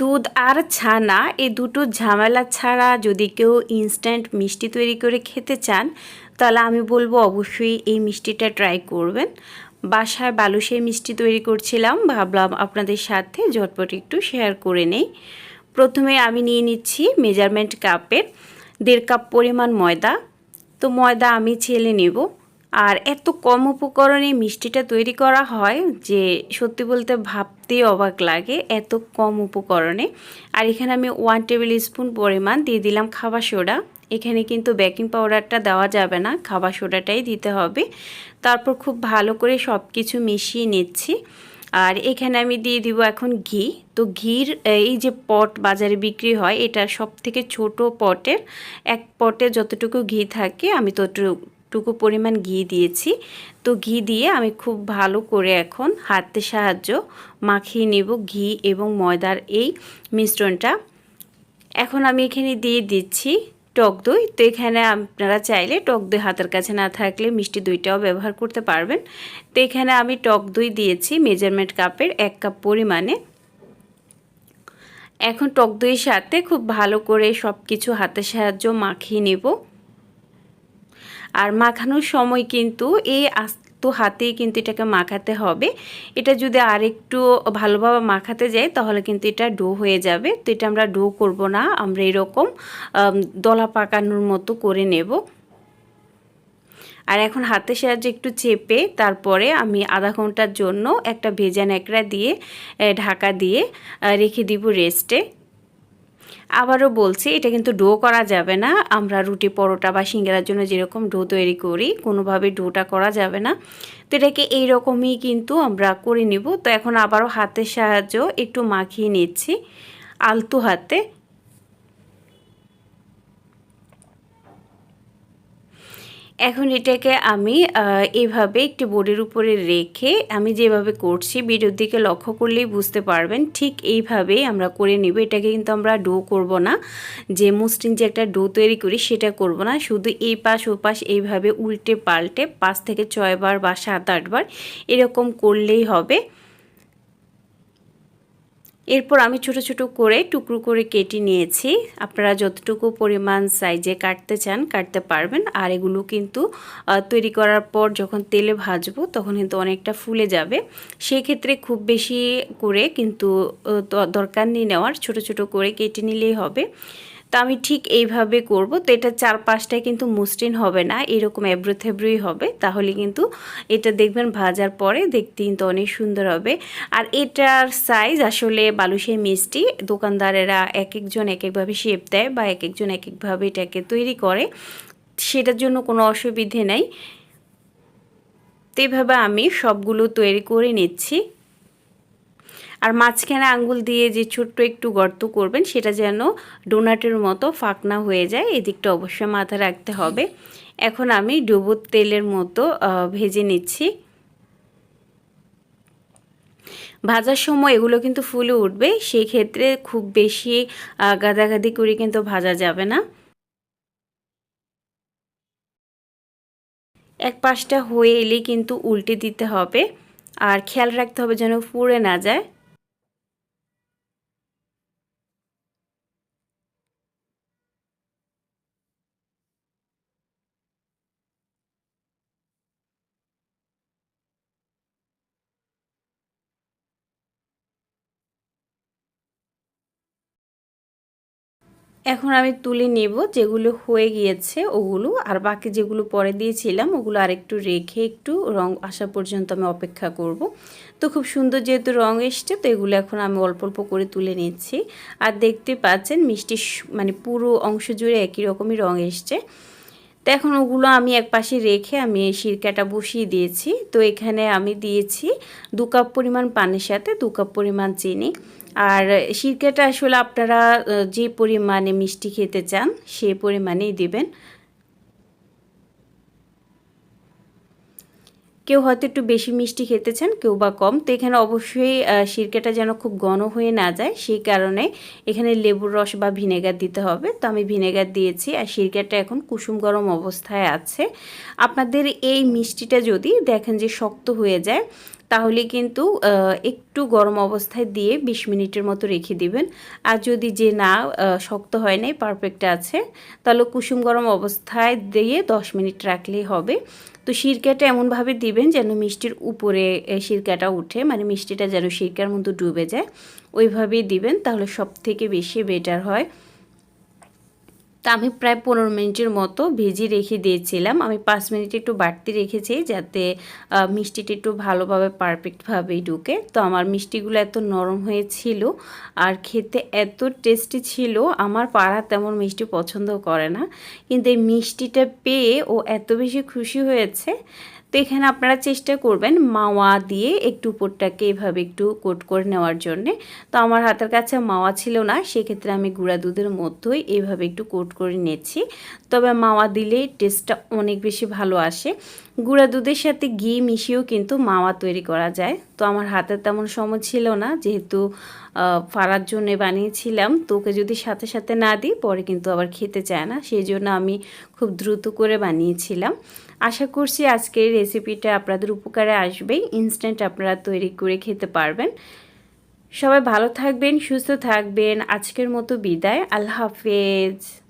দুধ আর ছানা, এই দুটো ঝামেলা ছাড়া যদি কেউ ইনস্ট্যান্ট মিষ্টি তৈরি করে খেতে চান, তাহলে আমি বলব অবশ্যই এই মিষ্টিটা ট্রাই করবেন। বাসায় বালুশাই মিষ্টি তৈরি করছিলাম, ভাবলাম আপনাদের সাথে ঝটপট একটু শেয়ার করে নেই। প্রথমে আমি নিয়ে নিচ্ছি মেজারমেন্ট কাপের দেড় কাপ পরিমাণ ময়দা। তো ময়দা আমি ছেলে নেব। আর এত কম উপকরণে মিষ্টিটা তৈরি করা হয় যে সত্যি বলতে ভাবতেই অবাক লাগে এত কম উপকরণে। আর এখানে আমি ওয়ান টেবিল স্পুন পরিমাণ দিয়ে দিলাম খাবার সোডা। এখানে কিন্তু বেকিং পাউডারটা দেওয়া যাবে না খাবার সোডাটাই দিতে হবে। তারপর খুব ভালো করে সব কিছু মিশিয়ে নিচ্ছি। আর এখানে আমি দিয়ে দিব এখন ঘি। তো ঘির এই যে পট বাজারে বিক্রি হয়, এটা সব থেকে ছোট পটের। এক পটে যতটুকু ঘি থাকে, আমি ততটুকু পরিমাণ ঘি দিয়েছি। তো ঘি দিয়ে আমি খুব ভালো করে এখন হাতের সাহায্য মাখিয়ে নেব ঘি এবং ময়দার এই মিশ্রণটা। এখন আমি এখানে দিয়ে দিচ্ছি টক দই। তো এখানে আপনারা চাইলে টক দই হাতের কাছে না থাকলে মিষ্টি দইটাও ব্যবহার করতে পারবেন। তো এখানে আমি টক দই দিয়েছি মেজারমেন্ট কাপের এক কাপ পরিমাণে। এখন টক দইয়ের সাথে খুব ভালো করে সব কিছু হাতের সাহায্য মাখিয়ে নেব। আর মাখানোর সময় কিন্তু এই তো হাতেই কিন্তু এটাকে মাখাতে হবে। এটা যদি আরেকটু ভালোভাবে মাখাতে যাই, তাহলে কিন্তু এটা ডো হয়ে যাবে। তো এটা আমরা ডো করব না, আমরা এরকম দলা পাকানোর মতো করে নেব। আর এখন হাতের সাহায্যে একটু চেপে তারপরে আমি আধা ঘণ্টার জন্য একটা ভেজা ন্যাকড়া দিয়ে ঢাকা দিয়ে রেখে দিব রেস্টে আবারও বলছি, এটা কিন্তু ডো করা যাবে না। আমরা রুটি, পরোটা বা সিঙ্গারার জন্য যেরকম ডো তৈরি করি, কোনোভাবে ডোটা করা যাবে না। তো এটাকে এইরকমই কিন্তু আমরা করে নিব। তো এখন আবারও হাতের সাহায্য একটু মাখিয়ে নিচ্ছি, আলতু হাতে। এখন এটাকে আমি এভাবে একটি বোর্ডের উপরে রেখে আমি যেভাবে করছি, ভিডিওর দিকে লক্ষ্য করলেই বুঝতে পারবেন, ঠিক এইভাবেই আমরা করে নিব। এটাকে কিন্তু আমরা ডো করব না। যে মসৃণ যে একটা ডো তৈরি করি, সেটা করব না। শুধু এই পাশ, ও পাশ এইভাবে উল্টে পাল্টে পাঁচ থেকে ছয়বার বা সাত আটবার এরকম করলেই হবে। এরপর আমি ছোট ছোট করে টুকরো করে কেটে নিয়েছি। আপনারা যতটুকু পরিমাণ সাইজে কাটতে চান, কাটতে পারবেন। আর এগুলো কিন্তু তৈরি করার পর যখন তেলে ভাজবো তখন কিন্তু অনেকটা ফুলে যাবে। সেক্ষেত্রে খুব বেশি করে কিন্তু দরকার নিয়ে নেওয়ার। ছোট ছোট করে কেটে নিলেই হবে। তো আমি ঠিক এইভাবে করব। তো এটা চারপাশটায় কিন্তু মসৃণ হবে না, এরকম এব্রো থেব্রোই হবে। তাহলে কিন্তু এটা দেখবেন ভাজার পরে দেখতে কিন্তু অনেক সুন্দর হবে। আর এটার সাইজ আসলে বালুশাই মিষ্টি। দোকানদারেরা এক একজন এক একভাবে শেপ দেয় বা এক একজন এক একভাবে এটাকে তৈরি করে। সেটার জন্য কোনো অসুবিধে নেই। তো এইভাবে আমি সবগুলো তৈরি করে নিচ্ছি। আর মাঝখানে আঙ্গুল দিয়ে যে ছোট্ট একটু গর্ত করবেন, সেটা যেন ডোনাটের মতো ফাঁকনা হয়ে যায়। এদিকটা অবশ্যই মাথায় রাখতে হবে। এখন আমি ডুবুর তেলের মতো ভেজে নিচ্ছি। ভাজার সময় এগুলো কিন্তু ফুলে উঠবে সেই ক্ষেত্রে খুব বেশি গাদাগাদি করে কিন্তু ভাজা যাবে না। এক পাশটা হয়ে এলেই কিন্তু উল্টে দিতে হবে। আর খেয়াল রাখতে হবে যেন পুড়ে না যায়। এখন আমি তুলে নেব যেগুলো হয়ে গিয়েছে ওগুলো, আর বাকি যেগুলো পরে দিয়েছিলাম ওগুলো আরেকটু রেখে একটু রং আসা পর্যন্ত আমি অপেক্ষা করব। তো খুব সুন্দর যেহেতু রং এসছে, তো এগুলো এখন আমি অল্প অল্প করে তুলে নিচ্ছি। আর দেখতে পাচ্ছেন মিষ্টি মানে পুরো অংশ জুড়ে একই রকমই রং এসছে। তো এখন ওগুলো আমি এক পাশে রেখে আমি এই সিরকাটা বসিয়ে দিয়েছি। তো এখানে আমি দিয়েছি দু কাপ পরিমাণ পানির সাথে দু কাপ পরিমাণ চিনি। আর সিরকাটা আসলে আপনারা যে পরিমাণে মিষ্টি খেতে চান সে পরিমাণেই দেবেন। কেউ হয়তো একটু বেশি মিষ্টি খেতে চান, কেউ বা কম। তো এখানে অবশ্যই সিরকাটা যেন খুব ঘন হয়ে না যায়, সেই কারণে এখানে লেবুর রস বা ভিনেগার দিতে হবে। তো আমি ভিনেগার দিয়েছি আর সিরকাটা এখন কুসুম গরম অবস্থায় আছে। আপনাদের এই মিষ্টিটা যদি দেখেন যে শক্ত হয়ে যায় তাহলে কিন্তু একটু গরম অবস্থায় দিয়ে বিশ মিনিটের মতো রেখে দিবেন। আর যদি যে না শক্ত হয় নাই পারফেক্ট আছে, তাহলে কুসুম গরম অবস্থায় দিয়ে দশ মিনিট রাখলেই হবে। তো সিরকাটা এমনভাবে দিবেন যেন মিষ্টির উপরে সিরকাটা উঠে মানে মিষ্টিটা যেন সিরকার মতো ডুবে যায়, ওইভাবেই দিবেন, তাহলে সব থেকে বেশি বেটার হয়। তা আমি প্রায় পনেরো মিনিটের মতো ভেজে রেখে দিয়েছিলাম। আমি পাঁচ মিনিট একটু বাড়তি রেখেছি যাতে মিষ্টিটা একটু ভালোভাবে পারফেক্টভাবেই ঢুকে। তো আমার মিষ্টিগুলো এত নরম হয়েছিল আর খেতে এত টেস্টি ছিল, আমার পাড়া তেমন মিষ্টি পছন্দ করে না। কিন্তু এই মিষ্টিটা পেয়ে ও এত বেশি খুশি হয়েছে তো এখানে আপনারা চেষ্টা করবেন মাওয়া দিয়ে একটু উপরটাকে এভাবে একটু কোট করে নেওয়ার জন্যে। তো আমার হাতের কাছে মাওয়া ছিল না, সেক্ষেত্রে আমি গুঁড়া দুধের মধ্যেই এভাবে একটু কোট করে নিয়েছি তবে মাওয়া দিলে টেস্টটা অনেক বেশি ভালো আসে। গুঁড়া দুধের সাথে ঘি মিশিয়েও কিন্তু মাওয়া তৈরি করা যায়। তো আমার হাতে তেমন সময় ছিল না, যেহেতু ফাড়ার জন্য বানিয়েছিলাম। তো ওকে যদি সাথে সাথে না দিই, পরে কিন্তু আবার খেতে চায় না। সেই জন্য আমি খুব দ্রুত করে বানিয়েছিলাম। আশা করছি আজকের রেসিপিটা আপনাদের উপকারে আসবে ইনস্ট্যান্ট আপনারা তৈরি করে খেতে পারবেন। সবাই ভালো থাকবেন, সুস্থ থাকবেন। আজকের মতো বিদায়। আল্লাহ হাফেজ।